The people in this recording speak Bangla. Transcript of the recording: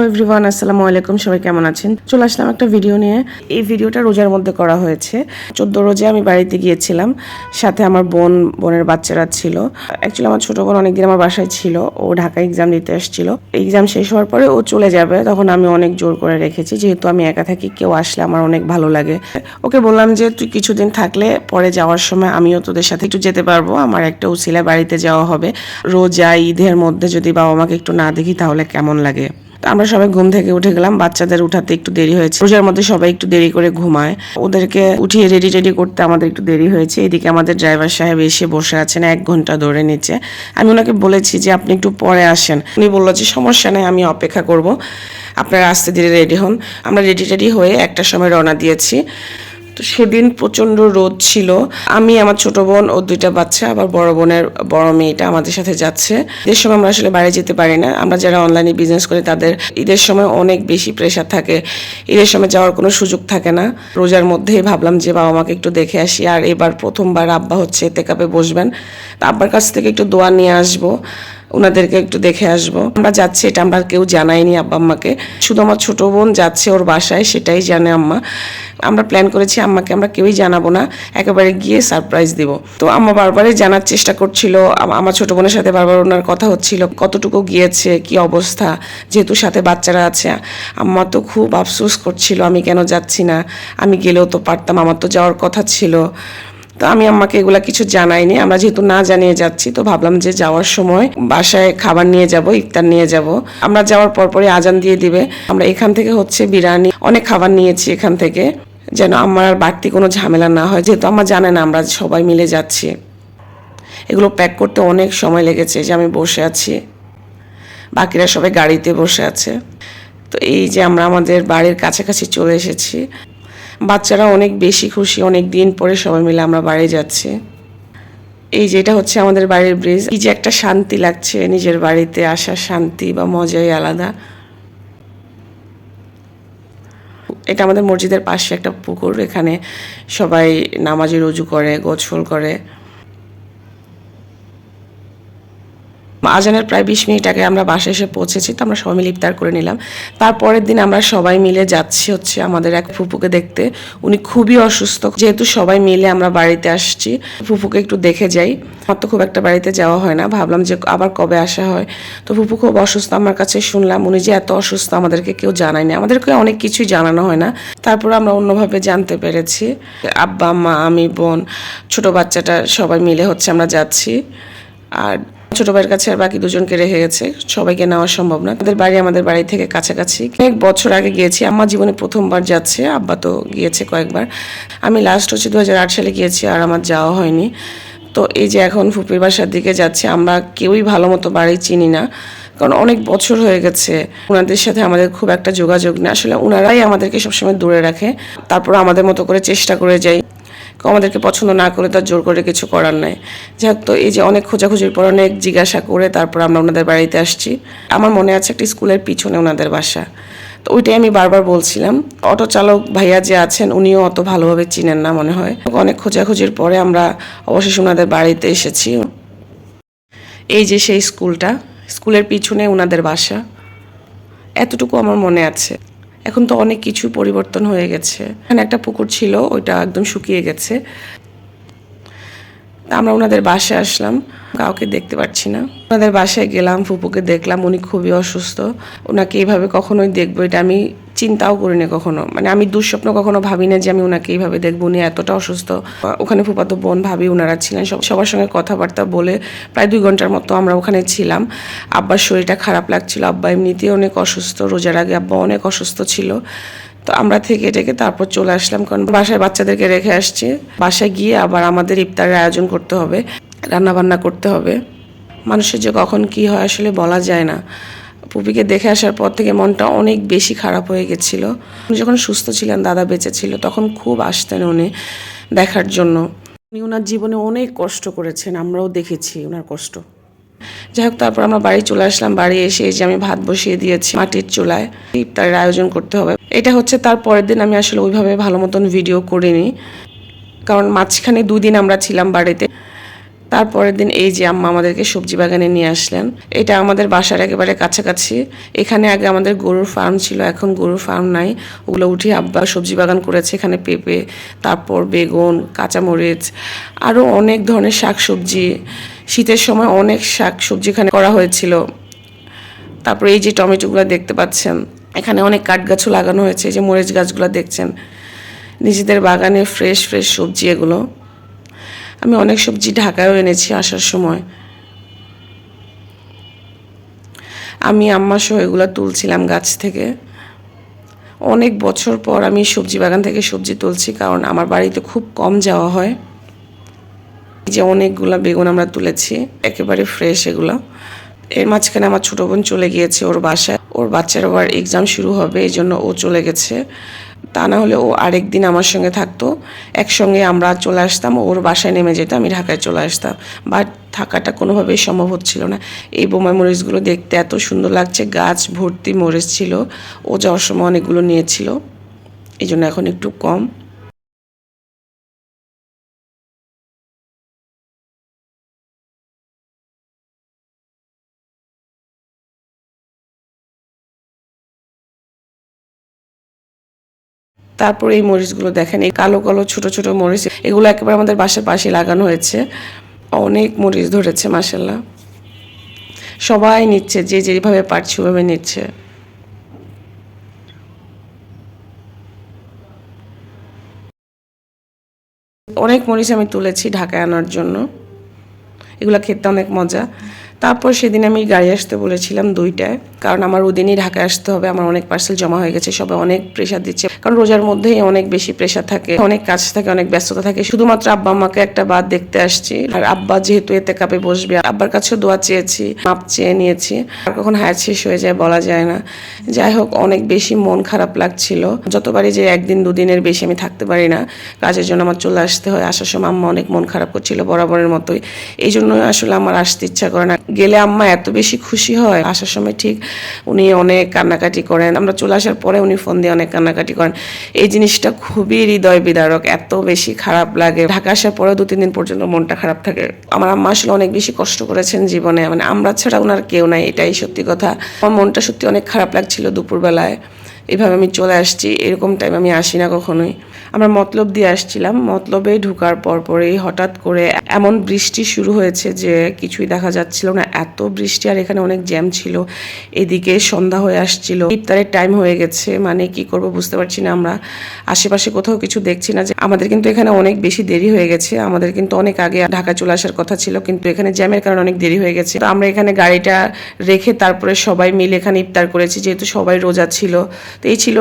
হ্যালো এভরিওয়ান আসসালামু আলাইকুম, সবাই কেমন আছেন? চলে আসলাম একটা ভিডিও নিয়ে। এই ভিডিওটা রোজার মধ্যে করা হয়েছে। চোদ্দ রোজে আমি বাড়িতে গিয়েছিলাম, সাথে আমার বোন, বোনের বাচ্চারা ছিল। অ্যাকচুয়ালি আমার ছোট বোন অনেকদিন আমার বাসায় ছিল, ও ঢাকা এক্সাম দিতে এসেছিল এক্সাম শেষ হওয়ার পরে ও চলে যাবে, তখন আমি অনেক জোর করে রেখেছি, যেহেতু আমি একা থাকি, কেউ আসলে আমার অনেক ভালো লাগে। ওকে বললাম যে, তুই কিছুদিন থাকলে পরে যাওয়ার সময় আমিও তোদের সাথে একটু যেতে পারব, আমার একটা উসিলা বাড়িতে যাওয়া হবে। রোজা, ঈদের মধ্যে যদি বাবা মাকে একটু না দেখি, তাহলে কেমন লাগে? আমরা সবাই ঘুম থেকে উঠে গেলাম, বাচ্চাদের উঠাতে একটু দেরি হয়েছে। রোজার মধ্যে সবাই একটু দেরি করে ঘুমায়। ওদেরকে উঠিয়ে রেডি রেডি করতে আমাদের একটু দেরি হয়েছে। এদিকে আমাদের ড্রাইভার সাহেব এসে বসে আছেন এক ঘণ্টা ধরে নিচে। আমি ওনাকে বলেছি যে, আপনি একটু পরে আসেন। উনি বলল যে, সমস্যা নেই, আমি অপেক্ষা করব। আপনারা আসতে ধীরে রেডি হন। আমরা রেডি রেডি হয়ে একটা সময় রওনা দিয়েছি। তো সেদিন প্রচণ্ড রোদ ছিল। আমি, আমার ছোট বোন ও দুইটা বাচ্চা, আবার বড় বোনের বড় মেয়েটা আমাদের সাথে যাচ্ছে। ঈদের সময় আমরা আসলে বাইরে যেতে পারি না। আমরা যারা অনলাইনে বিজনেস করি, তাদের ঈদের সময় অনেক বেশি প্রেশার থাকে। ঈদের সময় যাওয়ার কোনো সুযোগ থাকে না। রোজার মধ্যেই ভাবলাম যে বাবা মাকে একটু দেখে আসি। আর এবার প্রথমবার আব্বা হচ্ছে তেকাপে বসবেন। তা আব্বার কাছ থেকে একটু দোয়া নিয়ে আসব। ওনাদেরকে একটু দেখে আসব। আমরা যাচ্ছি, এটা আমরা কেউ জানাইনি আব্বা আম্মাকে। শুধু আমার ছোট বোন যাচ্ছে ওর বাসায়, সেটাই জানে আম্মা। আমরা প্ল্যান করেছি আম্মাকে আমরা কেউই জানাব না, একেবারে গিয়ে সারপ্রাইজ দিব। তো আম্মা বারবারই জানার চেষ্টা করছিল আমার ছোট বোনের সাথে বারবার ওনার কথা হচ্ছিল, কতটুকু গিয়েছে, কি অবস্থা, যেহেতু সাথে বাচ্চারা আছে। আম্মা তো খুব আফসোস করছিল, আমি কেন যাচ্ছি না, আমি গেলেও তো পারতাম, আমার তো যাওয়ার কথা ছিল। তো আমি আম্মাকে এগুলা কিছু জানাইনি। আমরা যেহেতু না জানিয়ে যাচ্ছি, তো ভাবলাম যে যাওয়ার সময় বাসায় খাবার নিয়ে যাব, ইফতার নিয়ে যাব। আমরা যাওয়ার পরপরই আজান দিয়ে দিবে। আমরা এখান থেকে হচ্ছে বিরিয়ানি, অনেক খাবার নিয়েছি এখান থেকে, যেন আমার আর বাড়তি কোনো ঝামেলা না হয়। যেহেতু আমার জানে না, আমরা সবাই মিলে যাচ্ছি। এগুলো প্যাক করতে অনেক সময় লেগেছে যে আমি বসে আছি। বাকিরা সবাই গাড়িতে বসে আছে। তো এই যে আমরা আমাদের বাড়ির কাছাকাছি চলে এসেছি। বাচ্চারা অনেক বেশি খুশি, অনেক দিন পরে সবাই মিলে আমরা বাড়ি যাচ্ছি। এই যেটা হচ্ছে আমাদের বাড়ির ব্রিজ এই যে একটা শান্তি লাগছে, নিজের বাড়িতে আসার শান্তি বা মজাই আলাদা। এটা আমাদের মসজিদের পাশে একটা পুকুর, এখানে সবাই নামাজের রুজু করে গোছল করে। আজানের প্রায় বিশ মিনিট আগে আমরা বাসায় এসে পৌঁছেছি, তো আমরা সবাই মিলে ইফতার করে নিলাম। তারপরের দিন আমরা সবাই মিলে যাচ্ছি হচ্ছে আমাদের এক ফুপুকে দেখতে। উনি খুবই অসুস্থ, যেহেতু সবাই মিলে আমরা বাড়িতে আসছি। ফুপুকে একটু দেখে যাই। আমার তো খুব একটা বাড়িতে যাওয়া হয় না, ভাবলাম যে আবার কবে আসা হয়। তো ফুপু খুব অসুস্থ, আমার কাছে শুনলাম উনি যে এত অসুস্থ আমাদেরকে কেউ জানায়নি আমাদেরকে অনেক কিছুই জানানো হয় না। তারপর আমরা অন্যভাবে জানতে পেরেছি। আব্বা, মা, আমি, বোন, ছোট বাচ্চাটা সবাই মিলে হচ্ছে আমরা যাচ্ছি। আর ছোট ভাইয়ের কাছে আর বাকি দুজনকে রেখে গেছে। সবাইকে নেওয়া সম্ভব না। তাদের বাড়ি আমাদের বাড়ি থেকে কাছাকাছি। অনেক বছর আগে গিয়েছি। আমার জীবনে প্রথমবার যাচ্ছে। আব্বা তো গিয়েছে কয়েকবার। আমি লাস্ট হচ্ছে দু হাজার আট সালে গিয়েছি আর আমার যাওয়া হয়নি। তো এই যে এখন ফুপির বাসার দিকে যাচ্ছে, আমরা কেউই ভালো মতো বাড়ি চিনি না। কারণ অনেক বছর হয়ে গেছে। ওনাদের সাথে আমাদের খুব একটা যোগাযোগ নেই। আসলে ওনারাই আমাদেরকে সবসময় দূরে রাখে। তারপর আমাদের মতো করে চেষ্টা করে যাই। আমাদেরকে পছন্দ না করে তার জোর করে কিছু করার নাই। যাই হোক তো এই যে অনেক খোঁজাখুঁজির পর অনেক জিজ্ঞাসা করে তারপর আমরা ওনাদের বাড়িতে আসছি। আমার মনে আছে একটা স্কুলের পিছনে ওনাদের বাসা। তো ওইটাই আমি বারবার বলছিলাম। অটো চালক ভাইয়া যে আছেন, উনিও অত ভালোভাবে চিনেন না মনে হয়। অনেক খোঁজাখুঁজির পরে আমরা অবশেষে ওনাদের বাড়িতে এসেছি। এই যে সেই স্কুলটা, স্কুলের পিছনে ওনাদের বাসা, এতটুকু আমার মনে আছে। এখন তো অনেক কিছু পরিবর্তন হয়ে গেছে। এখানে একটা পুকুর ছিল, ওইটা একদম শুকিয়ে গেছে। আমরা ওনাদের বাসে আসলাম, কাউকে দেখতে পাচ্ছি না। ওনাদের বাসায় গেলাম, ফুপুকে দেখলাম, উনি খুবই অসুস্থ। ওনাকে এইভাবে কখনোই দেখব, এটা আমি চিন্তাও করিনি কখনো। মানে আমি দুঃস্বপ্ন কখনো ভাবি না যে আমি ওনাকে এইভাবে দেখব, উনি এতটা অসুস্থ। ওখানে ফুপাতো বোন ভাবি ওনারা ছিলেন, সব সবার সঙ্গে কথাবার্তা বলে প্রায় দুই ঘণ্টার মতো আমরা ওখানে ছিলাম। আব্বার শরীরটা খারাপ লাগছিল, আব্বা এমনিতেই অনেক অসুস্থ, রোজার আগে আব্বা অনেক অসুস্থ ছিল। তো আমরা থেকে টেকে তারপর চলে আসলাম, কারণ বাসায় বাচ্চাদেরকে রেখে আসছি। বাসায় গিয়ে আবার আমাদের ইফতারের আয়োজন করতে হবে রান্না বান্না করতে হবে। মানুষের যে কখন কি হয় আসলে বলা যায় না। পুপিকে দেখে আসার পর থেকে মনটা অনেক বেশি খারাপ হয়ে গেছিল। উনি যখন সুস্থ ছিলেন, দাদা বেঁচে ছিল, তখন খুব আসতেন উনি দেখার জন্য। উনি ওনার জীবনে অনেক কষ্ট করেছেন, আমরাও দেখেছি ওনার কষ্ট। যাই হোক, তারপর আমরা বাড়ি চলে আসলাম। বাড়ি এসে যে আমি ভাত বসিয়ে দিয়েছি মাটির চুলায় ইফতারের আয়োজন করতে হবে। এটা হচ্ছে তার পরের দিন, আমি আসলে ওইভাবে ভালো মতন ভিডিও করিনি। কারণ মাঝখানে দুদিন আমরা ছিলাম বাড়িতে। তারপরের দিন এই যে আম্মা আমাদেরকে সবজি বাগানে নিয়ে আসলেন, এটা আমাদের বাসার একেবারে কাছাকাছি। এখানে আগে আমাদের গরুর ফার্ম ছিল, এখন গরুর ফার্ম নাই। ওগুলো উঠিয়ে আব্বা সবজি বাগান করেছে, এখানে পেঁপে, তারপর বেগুন, কাঁচামরিচ আরও অনেক ধরনের শাক সবজি শীতের সময় অনেক শাক সবজি এখানে করা হয়েছিল। তারপর এই যে টমেটোগুলো দেখতে পাচ্ছেন, এখানে অনেক কাঠ গাছও লাগানো হয়েছে, এই যে মরিচ গাছগুলো দেখছেন। নিজেদের বাগানে ফ্রেশ ফ্রেশ সবজি এগুলো। আমি অনেক সবজি ঢাকায়ও এনেছি আসার সময়। আমি আম্মা সহ এগুলো তুলছিলাম গাছ থেকে। অনেক বছর পর আমি সবজি বাগান থেকে সবজি তুলছি কারণ আমার বাড়িতে খুব কম যাওয়া হয়। যে অনেকগুলা বেগুন আমরা তুলেছি, একেবারে ফ্রেশ এগুলো। এর মাঝখানে আমার ছোট বোন চলে গিয়েছে ওর বাসায়। ওর বাচ্চার আবার এক্সাম শুরু হবে, এই জন্য ও চলে গেছে। তা না হলে ও আরেক দিন আমার সঙ্গে থাকতো। একসঙ্গে আমরা চলে আসতাম, ওর বাসায় নেমে যেতাম, আমি ঢাকায় চলে আসতাম। বাট থাকাটা কোনোভাবেই সম্ভব হচ্ছিল না। এই বোমা মরিচগুলো দেখতে এত সুন্দর লাগছে, গাছ ভর্তি মরিচ ছিল। ও যাওয়ার সময় অনেকগুলো নিয়েছিল। এই জন্য এখন একটু কম। তারপর এই মরিচগুলো দেখেন, এই কালো কালো ছোট ছোট মরিচ, এগুলো একেবারে আমাদের বাসার পাশে লাগানো হয়েছে। অনেক মরিচ ধরেছে মাসাল্লাহ সবাই নিচ্ছে, যে যেভাবে পারছে ওভাবে নিচ্ছে। অনেক মরিচ আমি তুলেছি ঢাকায় আনার জন্য। এগুলো খেতে অনেক মজা। তারপর সেদিন আমি গাড়ি আসতে বলেছিলাম দুইটায়। কারণ আমার ওদিনই ঢাকায় আসতে হবে, আমার অনেক পার্সেল জমা হয়ে গেছে, সবাই অনেক প্রেশার দিচ্ছে। কারণ রোজার মধ্যেই অনেক বেশি প্রেশার থাকে, অনেক কাজ থাকে, অনেক ব্যস্ততা থাকে। শুধুমাত্র আব্বা আমাকে একটা বাদ দেখতে আসছি, আর আব্বা যেহেতু এতে কাপে বসবে, আব্বার কাছেও দোয়া চেয়েছি, মাপ চেয়ে নিয়েছি। আর কখন হায়ার শেষ হয়ে যায় বলা যায় না। যাই হোক, অনেক বেশি মন খারাপ লাগছিল। যতবারই যে একদিন, দুদিনের বেশি আমি থাকতে পারি না, কাজের জন্য আমার চলে আসতে হয়। আসার সময় আম্মা অনেক মন খারাপ করছিল বরাবরের মতোই। এই জন্য আসলে আমার আসতে ইচ্ছা করে না। গেলে আম্মা এত বেশি খুশি হয়, আসার সময় ঠিক উনি অনেক কান্নাকাটি করেন। আমরা চলে আসার পরে উনি ফোন দিয়ে অনেক কান্নাকাটি করেন। এই জিনিসটা খুবই হৃদয় বিদারক এত বেশি খারাপ লাগে। ঢাকা আসার পরেও দু, তিন দিন পর্যন্ত মনটা খারাপ থাকে। আমার আম্মা আসলে অনেক বেশি কষ্ট করেছেন জীবনে। মানে আমরা ছাড়া ওনার কেউ নাই, এটাই সত্যি কথা। আমার মনটা সত্যি অনেক খারাপ লাগছিল দুপুরবেলায়। এভাবে আমি চলে আসছি, এরকম টাইম আমি আসি না কখনোই। আমরা মতলব দিয়ে আসছিলাম। মতলবে ঢুকার পর পরেই হঠাৎ করে এমন বৃষ্টি শুরু হয়েছে যে কিছুই দেখা যাচ্ছিল না। এত বৃষ্টি আর এখানে অনেক জ্যাম ছিল। এদিকে সন্ধ্যা হয়ে আসছিল। ইফতারের টাইম হয়ে গেছে। মানে কি করব বুঝতে পারছি না আমরা। আশেপাশে কোথাও কিছু দেখছি না যে আমাদের কিন্তু এখানে অনেক বেশি দেরি হয়ে গেছে। আমাদের কিন্তু অনেক আগে ঢাকা চলে আসার কথা ছিল, কিন্তু এখানে জ্যামের কারণে অনেক দেরি হয়ে গেছে। তো আমরা এখানে গাড়িটা রেখে তারপরে সবাই মিলে এখানে ইফতার করেছি, যেহেতু সবাই রোজা ছিল। তো এই ছিল